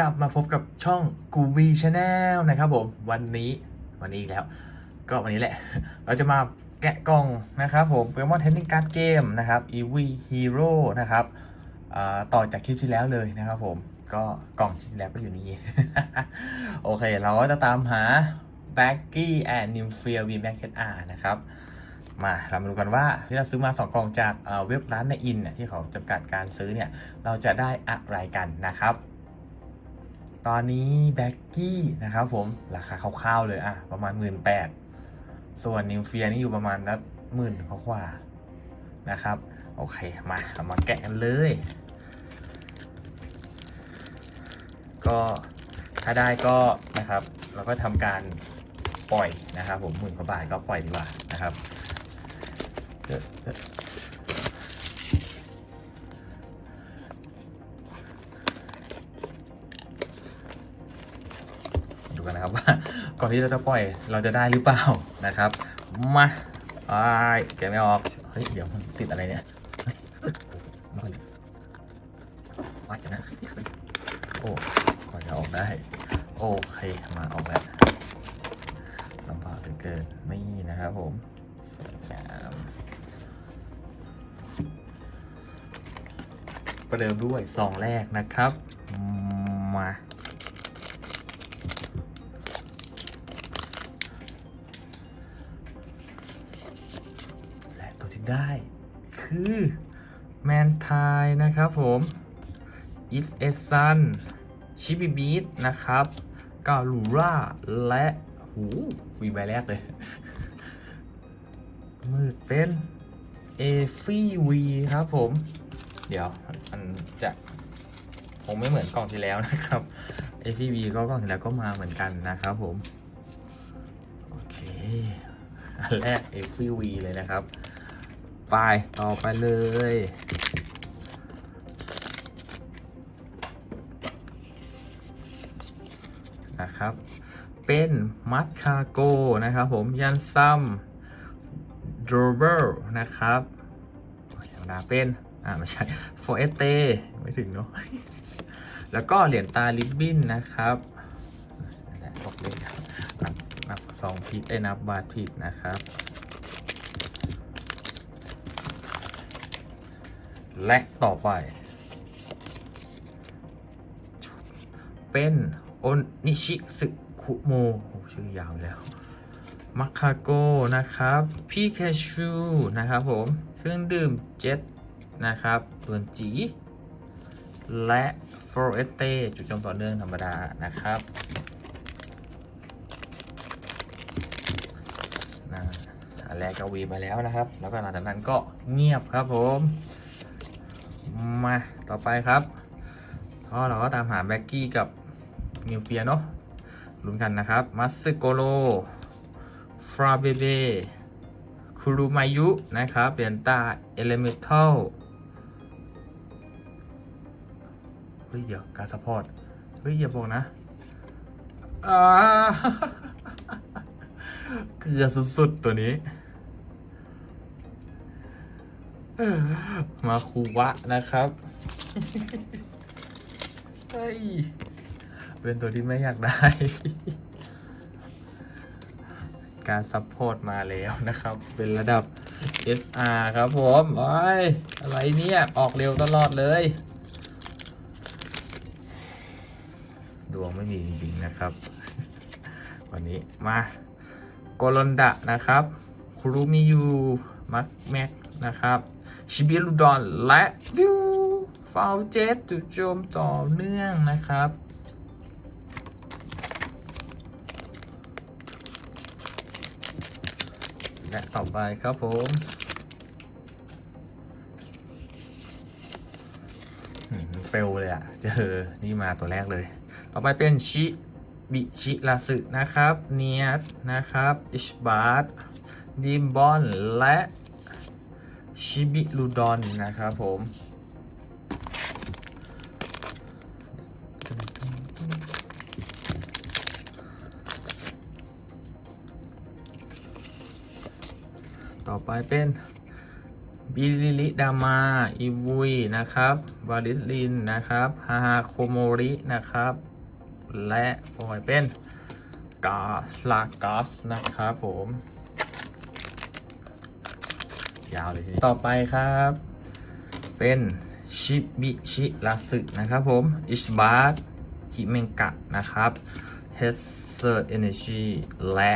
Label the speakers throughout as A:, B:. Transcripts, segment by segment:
A: กลับมาพบกับช่องกูบีชาแนลนะครับผม วันนี้วันนี้อีกแล้ว ก็วันนี้แหละ เราจะมาแกะกล่องนะครับผมโปเกมอนเทนนิงการ์ดเกมนะครับ e v Hero นะครับต่อจากคลิปที่แล้วเลยนะครับผม ก็กล่องที่แล้วก็อยู่นี่ โอเค เราก็จะตามหา b a g g y and n y m p h i a V Max HR นะครับ มาเรามาดูกันว่าที่เราซื้อมา 2 กล่องจากเอ่อเว็บร้านในอินเนี่ยที่เขาจำกัดการซื้อเนี่ย เราจะได้อะไรกันนะครับ ตอนนี้แบ็กกี้นะครับผมราคาคร่าวๆเลยอะประมาณ 1 8ื่นส่วนนิวเฟียนี่อยู่ประมาณละหมื่นกว่าๆนะครับ โอเคมาเรามาแกะกันเลย ก็ถ้าได้ก็นะครับ เราก็ทำการปล่อยนะครับ ผมหมื่นกว่าบาทก็ปล่อยดีกว่านะครับ นะครับว่าก่อนที่เราจะปล่อยเราจะได้หรือเปล่านะครับมาไอ้แกไม่ออกเฮ้ยเดี๋ยวมันติดอะไรเนี่ยไม่ค่อยไนะโอ้กว่าจะออกได้ โอเคมาออกแล้วลำบากเหลือเกินนี่นะครับผมสามประเดิมด้วยซองแรกนะครับ ได้คือแมนทายนะครับผม Is a Sun ชิบิบีทนะครับกาลูราและหูวีใบแรกเลย มืดเป็นเอฟี่วีครับผม เดี๋ยวมันจะคงไม่เหมือนกล่องที่แล้วนะครับเอฟี่วีก็กล่องที่แล้วก็มาเหมือนกันนะครับผม โอเค อันแรกเอฟี่วีเลยนะครับ ไปต่อไปเลย นะครับ เป็นมัดคาโกนะครับผม ยันซัมดรเบอร์นะครับธรรมดาเป็น อ่า ไม่ใช่โฟเอเตไม่ถึงเนาะ แล้วก็เหรียญตาลิบบินนะครับนับอกเลยนับนับสองผิดไอ้นับบาทผิดนะครับ และต่อไป เป็นโอนิชิสึคุโมโอ้ชื่อยาวแล้วมัคาโกนะครับพีแคชูนะครับผม เครื่องดื่มเจ็ตนะครับตัวนจี และฟอร์เอเตจุดจมต่อเนื่องธรรมดานะครับนะอันแรกก็วีมาแล้วนะครับ แล้วก็หลังจากนั้นก็เงียบครับผม มาต่อไปครับก็เราก็ตามหาแบ็กกี้กับนิวเฟียเนาะลุ้นกันนะครับมัสโกโลฟราเบเบคูรุมายุนะครับเรียนตาเอเลเมทัลเฮ้ยเดี๋ยวการสปอร์ตเฮ้ยอย่าบอกนะอ่าเกลือสุดๆตัวนี้ มาคูวะนะครับ เฮ้ย เป็นตัวที่ไม่อยากได้ การซัพพอร์ตมาแล้วนะครับ เป็นระดับ SR ครับผมโอ้ยอะไรเนี่ย ออกเร็วตลอดเลย ดวงไม่มีจริงๆนะครับ วันนี้มาโกลอนดะนะครับ คุรุมิยู มักแม็กนะครับ ชิบิลูดอนและวิวฟาวเจตจุดโจมต่อเนื่องนะครับ และต่อไปครับผมอืมเฟลเลยอะ่ะเจอ นี่มาตัวแรกเลย ต่อไปเป็นชิบิชิลาสึนะครับ เนียสนะครับ อิชบาร์ดดิมบอน และ ชิบิลูดอนนะครับผมต่อไปเป็นบิลิลิดามาอีวุยนะครับวาลิสลินนะครับฮาฮาโคโมรินะครับ และฟอยเป็นกาสลากัสนะครับผม ยาวเลยทีนี้ต่อไปครับ เป็นชิบิชิรัสึนะครับผมอิชบาร์ฮิเมงกะนะครับเฮสเซอร์เอเนจีและ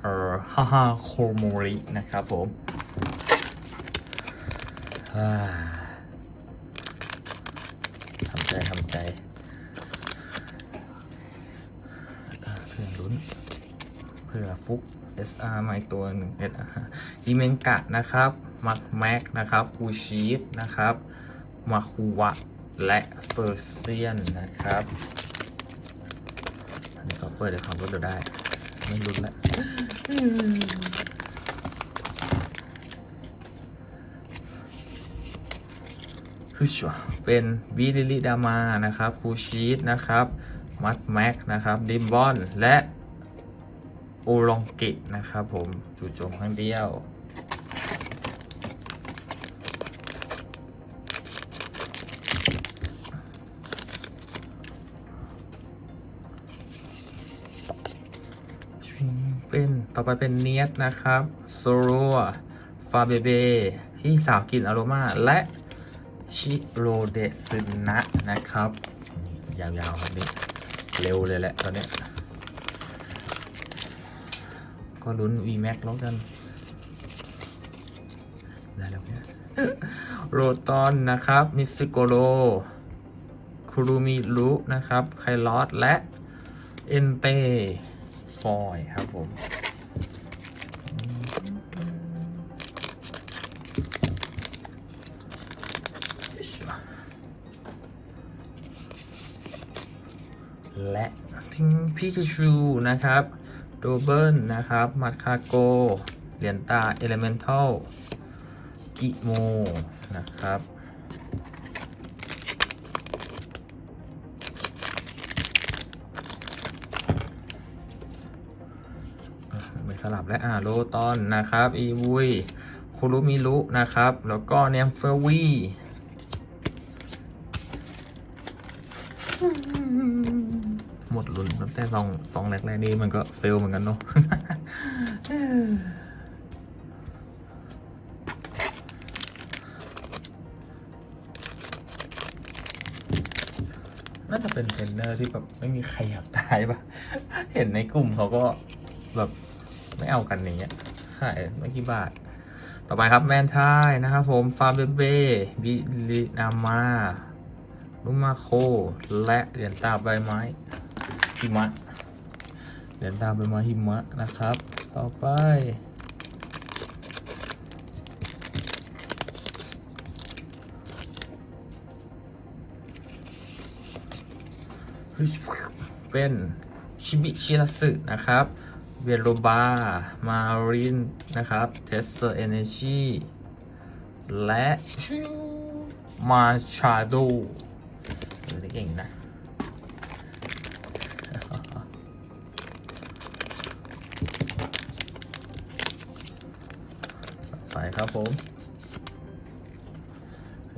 A: เอ่อฮ่าฮ่าโคโมรินะครับผมทำใจทำใจเพื่อนลุ้นเพื่อฟุก SR มาอีกตัวหนึ่ง SR อีเมงกะนะครับ มักแม็กนะครับคูชีฟนะครับมาคูวะและเฟอร์เซียนนะครับ อันนี้ก็เปิดในความรวดเร็วได้ ไม่รุนแล้วคือชัวเป็นวิลิลิดามานะครับคูชีสนะครับมัดแม็กนะครับดิมบอน และโอลองเกตนะครับผมจู่โจมครั้งเดียว ต่อไปเป็นเนียสนะครับโซโรฟาเบเบพี่สาวกลิ่นอโรมาและชิโรเดซึนะนะครับนี่ยาวๆครับนี่เร็วเลยแหละตอนนี้ ก็ลุ้น VMAX แล้วกัน ได้แล้วเนี่ยโรตอนนะครับ มิสโกโรคุรุมิรุนะครับ ไคลอสและ เอนเตฟอยครับผม และทิ้งพิกาชูนะครับโดเบิลนะครับมัดคาโกเหรียญตาเอเลเมนทัลกิโมนะครับไม่สลับและอ่าโลตอนนะครับ อีวุยคุรุมิรุนะครับ แล้วก็เนมเฟอร์วี หมดลุ้นตั้งแต่สองสองแรกๆนี้มันก็เฟลเหมือนกันเนาะน่าจะเป็นเทรนเนอร์ที่แบบไม่มีใครอยากได้ปะเห็นในกลุ่มเขาก็แบบไม่เอากันอย่างเงี้ยขายไม่กี่บาท ต่อไปครับแมนทายนะครับผม ฟาเบเบบิลินามาลุมาโค และเหรียญตาใบไม้ หิมะเหรียญตาใบไม้หิมะนะครับ ต่อไป เป็นชิบิชิรัสึนะครับ เวโรบา มาริน นะครับเทสเตอร์เอเนจีและมาชาโดเออได้เก่งนะ ไปครับผม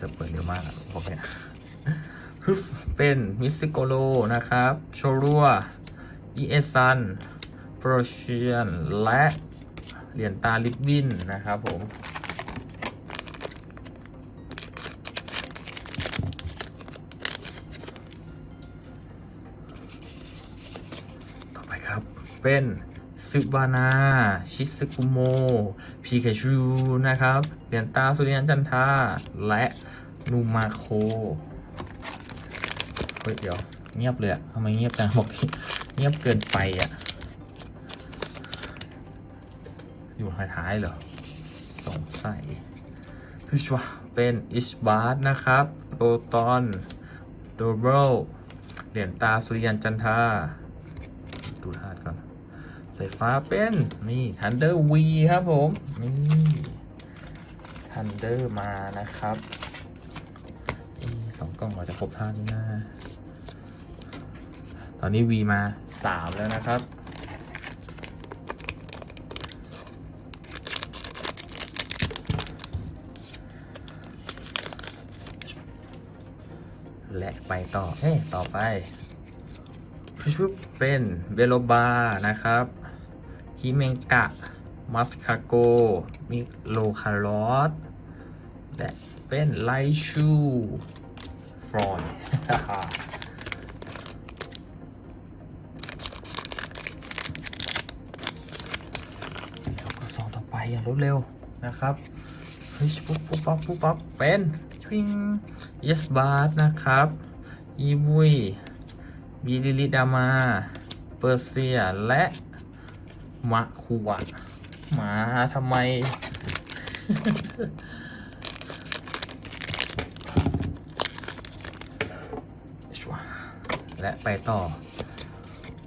A: จะเปิดเร็วมากอะผมเนี่ยฮึเป็นมิสซิโกโลนะครับ โชรัวอีเอซันโปรเชียน และเหรียญตาลิบบินนะครับผมต่อไปครับเป็นซึบานา ชิสกุโม พีคาชูนะครับเหรียญตาสุริยันจันทาและนูมาโคเฮ้ยเดี๋ยวเงียบเลยอะทำไมเงียบจังบอกทีเงียบเกินไปอะอยู่ท้ายๆเหรอสงสัยคือชัวเป็นอิชบาร์นะครับโรตอนโดเบิลเหรียญตาสุริยันจันทาดูธาตุก่อน สายฟ้าเป็นนี่ทันเดอร์วีครับผม นี่ทันเดอร์มานะครับสองกล่องเราจะครบท่านี้นะตอนนี้ V มาสามแล้วนะครับและไปต่อ เอ้ยต่อไปชุบเป็นเวโลบานะครับ ฮิเมงกะ มัสคาโก มิโลคารอสและเป็นไลชูฟรอนแล้วก็ซองต่อไปอย่างรวดเร็วนะครับเฮ้ยปุ๊บปุ๊บปั๊บปุ๊บปั๊บเป็นชวิงเยสบาร์นะครับอีบุยบิลิลิดามา เปอร์เซีย และ มะคุวะมาทำไมชัวและไปต่อ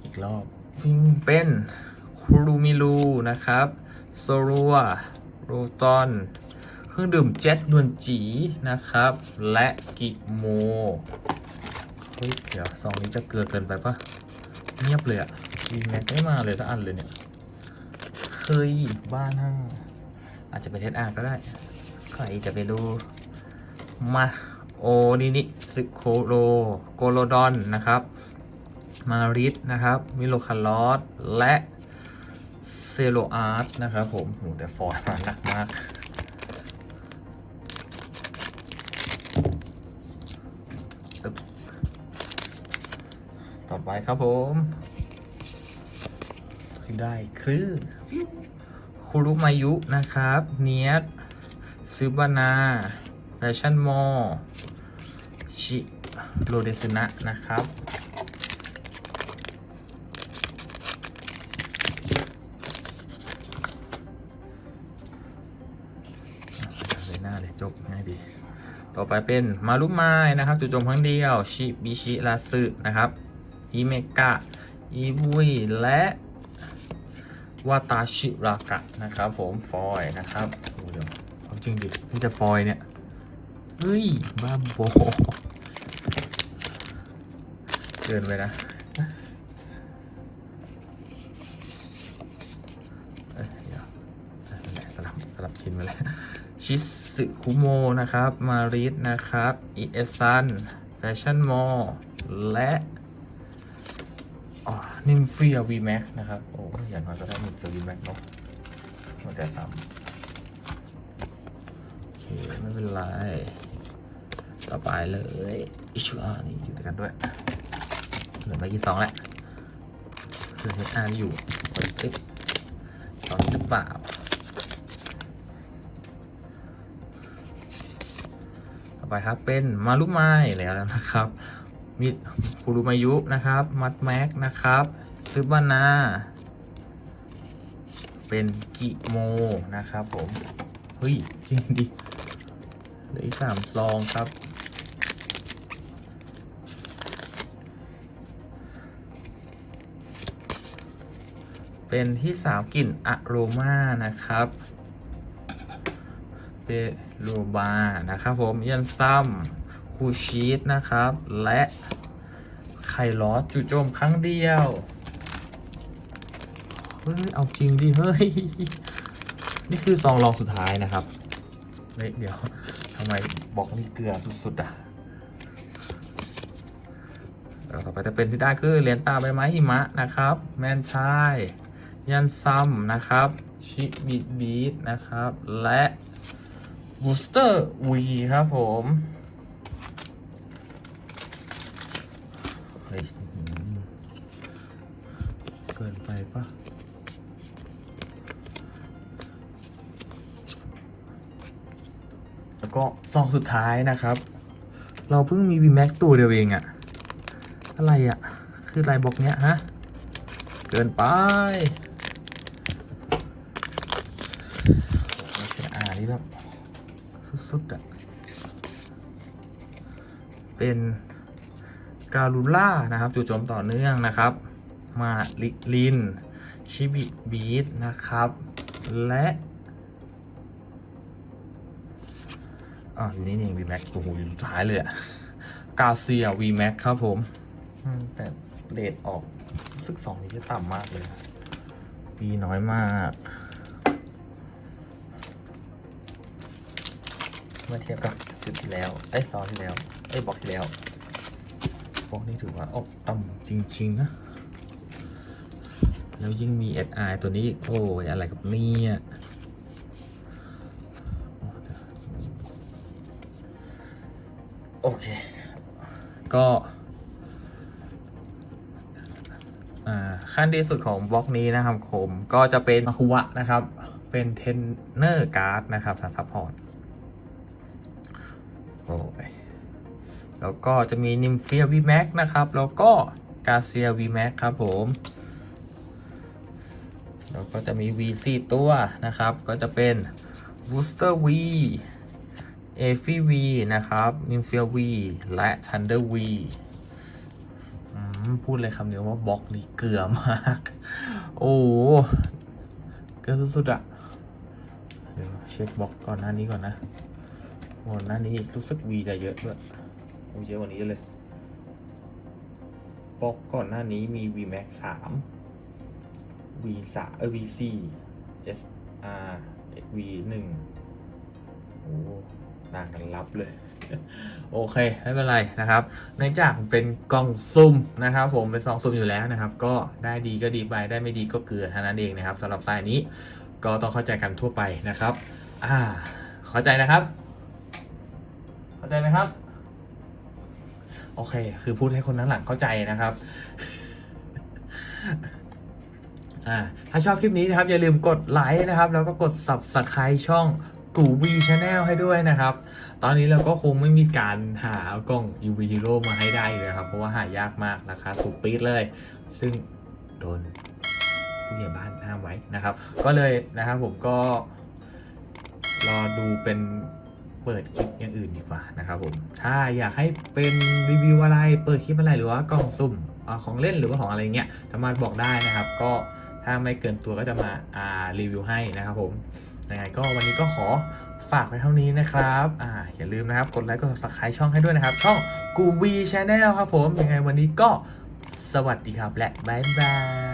A: อีกรอบฟิงเป็นคูรูมิลูนะครับโซรัวโรตอนเครื่องดื่มเจ็ตนวลจีนะครับ และกิโมเฮ้ยเดี๋ยวซองนี้จะเกลือเกินไปปะเงียบเลยอะวีแม็กไม่มาเลยสักอันเลยเนี่ย เคยบ้านห้าอาจจะเป็นเทสอาร์ก็ได้ ใครจะไปรู้ มาโอนินิสึโคโรโกโลดอนนะครับ มาริสนะครับ มิโลคาลอสและเซโลอาร์ตนะครับผมโหแต่ฟอยล์มาหนักมากต่อไปครับผมที่ได้คือ คุรุมายุนะครับ เนียสซึบานาแฟชั่นมอลชิโรเดซนะนะครับ เลยหน้าเลยจบง่ายดี ต่อไปเป็นมารุไมายนะครับจู่โจมครั้งเดียว ชิบิชิราสึนะครับฮิเมกะ อีบุยและ วาตาชิรากะนะครับผมฟอยนะครับโอ้เดี๋ยวเอาจริงดินี่จะฟอยเนี่ยเฮ้ยบ้าโบเกินไปนะเอ้ยเดี๋ยวสลับสลับชิ้นไปเลยชิสึคุโมนะครับ มาริสนะครับอีเอซันแฟชั่นมอลและ นิมเฟียวีแม็กนะครับ โอ้ยอย่างน้อยก็ได้นิมเฟียวีแม็กเนาะมันจะตามโอเค ไม่เป็นไร ต่อไปเลยอิชูอานี่อยู่ด้วยกันด้วย เหลือไม่กี่สองแล้วเหลือเฮอาร์อยู่เอ๊ะสองหรือเปล่าต่อไปครับเป็นมารุไมายแล้วนะครับ มีคุรุมายุนะครับ มัดแม็กนะครับซึบานา เป็นกิโมนะครับผม เฮ้ยจริงดิเหลืออีกสามซองครับ เป็นที่สาวกลิ่นอะโรมานะครับเปโรบานะครับผมยันซัม คูชีสนะครับ และไข่ล้อจู่โจมครั้งเดียว เฮ้ย เอาจริงดิเฮ้ย นี่คือซองรองสุดท้ายนะครับเฮ้ยเดี๋ยวทำไมบอกว่ามีเกลือสุดๆอะต่อไปจะเป็นที่ได้คือเหรียญตาใบไม้หิมะนะครับ แมนชายยันซัมนะครับ ชิบิบีทนะครับ และบูสเตอร์วีครับผม เฮ้ยอื้อหือเกินไปปะแล้วก็ซองสุดท้ายนะครับ เราเพิ่งมี VMAX ตัวเดียวเองอะอะไรอะคืออะไรบอกเนี้ยฮะ เกินไปใช่อ่านี่แบบสุดๆอะเป็นการูล่านะครับจู่โจมต่อเนื่องนะครับ มาลิลิน ชิบิบีทนะครับ และอ่าอยู่นี่เอง VMAX โอ้โหอยู่สุดท้ายเลยอะกาเซีย VMAX ครับผม แต่เลทออกรู้สึกสองนี้จะต่ำมากเลยวีน้อยมาก เมื่อเทียบกับจุดที่แล้วเอ้ซอที่แล้วเอ้บอกที่แล้วพวกนี้ถือว่าอกต่ำจริง ๆ นะ แล้วยิ่งมี SI ตัวนี้อีกโอ้ยอะไรกับเนี่ยโอเค ก็อ่าขั้นที่สุดของบล็อกนี้นะครับผมก็จะเป็นมาคุวะนะครับ เป็นเทนเนอร์การ์ดนะครับสำหรับซัพพอร์ตโอ้ยแล้วก็จะมีนิมเฟียวีแม็กนะครับ แล้วก็กาเซียวีแม็กครับผม ก็จะมี V4 ตัวนะครับ ก็จะเป็น Booster V a f y V นะครับ n i m f i a V และ Thunder V พูดเลยคำเดียวว่าบล็อกนี้เกลือมาก โอ้เกลือสุดๆอะเดี๋ยวเช็คบล็อกก่อนหน้านี้ก่อนนะก่อนหน้านี้รู้สึกวีจะเยอะด้วยวีเยอะกว่านี้เลยบล็อกก่อนหน้านี้มี V Max สาม V สามเออ V สี่ S R V หนึ่งโอ้ต่างกันรับเลย โอเค ไม่เป็นไรนะครับ เนื่องจากเป็นกล่องซุ่มนะครับผมเป็นซองซุ่มอยู่แล้วนะครับ ก็ได้ดีก็ดีไปได้ไม่ดีก็เกลือเท่านั้นเองนะครับสำหรับสายนี้ก็ต้องเข้าใจกันทั่วไปนะครับ อ่า เข้าใจนะครับ เข้าใจไหมครับ โอเค คือพูดให้คนนั้นหลังเข้าใจนะครับ อ่าถ้าชอบคลิปนี้นะครับอย่าลืมกดไลค์นะครับ แล้วก็กด subscribe ช่องกูวีชาแนลให้ด้วยนะครับ ตอนนี้เราก็คงไม่มีการหากล้อง UV Hero มาให้ได้เลยครับ เพราะว่าหายากมากราคาสูงปี๊ดเลย ซึ่งโดนผู้ใหญ่บ้านห้ามไว้นะครับ ก็เลยนะครับผมก็รอดูเป็นเปิดคลิปอย่างอื่นดีกว่านะครับผม ถ้าอยากให้เป็นรีวิวอะไร เปิดคลิปอะไรหรือว่ากล่องสุ่มของเล่นหรือว่าของอะไรเงี้ยสามารถบอกได้นะครับ ก็ ถ้าไม่เกินตัวก็จะมาอ่ารีวิวให้นะครับผมยังไงก็วันนี้ก็ขอฝากไว้เท่านี้นะครับอ่าอย่าลืมนะครับกดไลค์กด subscribe ช่องให้ด้วยนะครับ ช่องกูวีชาแนลครับผมยังไงวันนี้ก็สวัสดีครับและบ๊ายบาย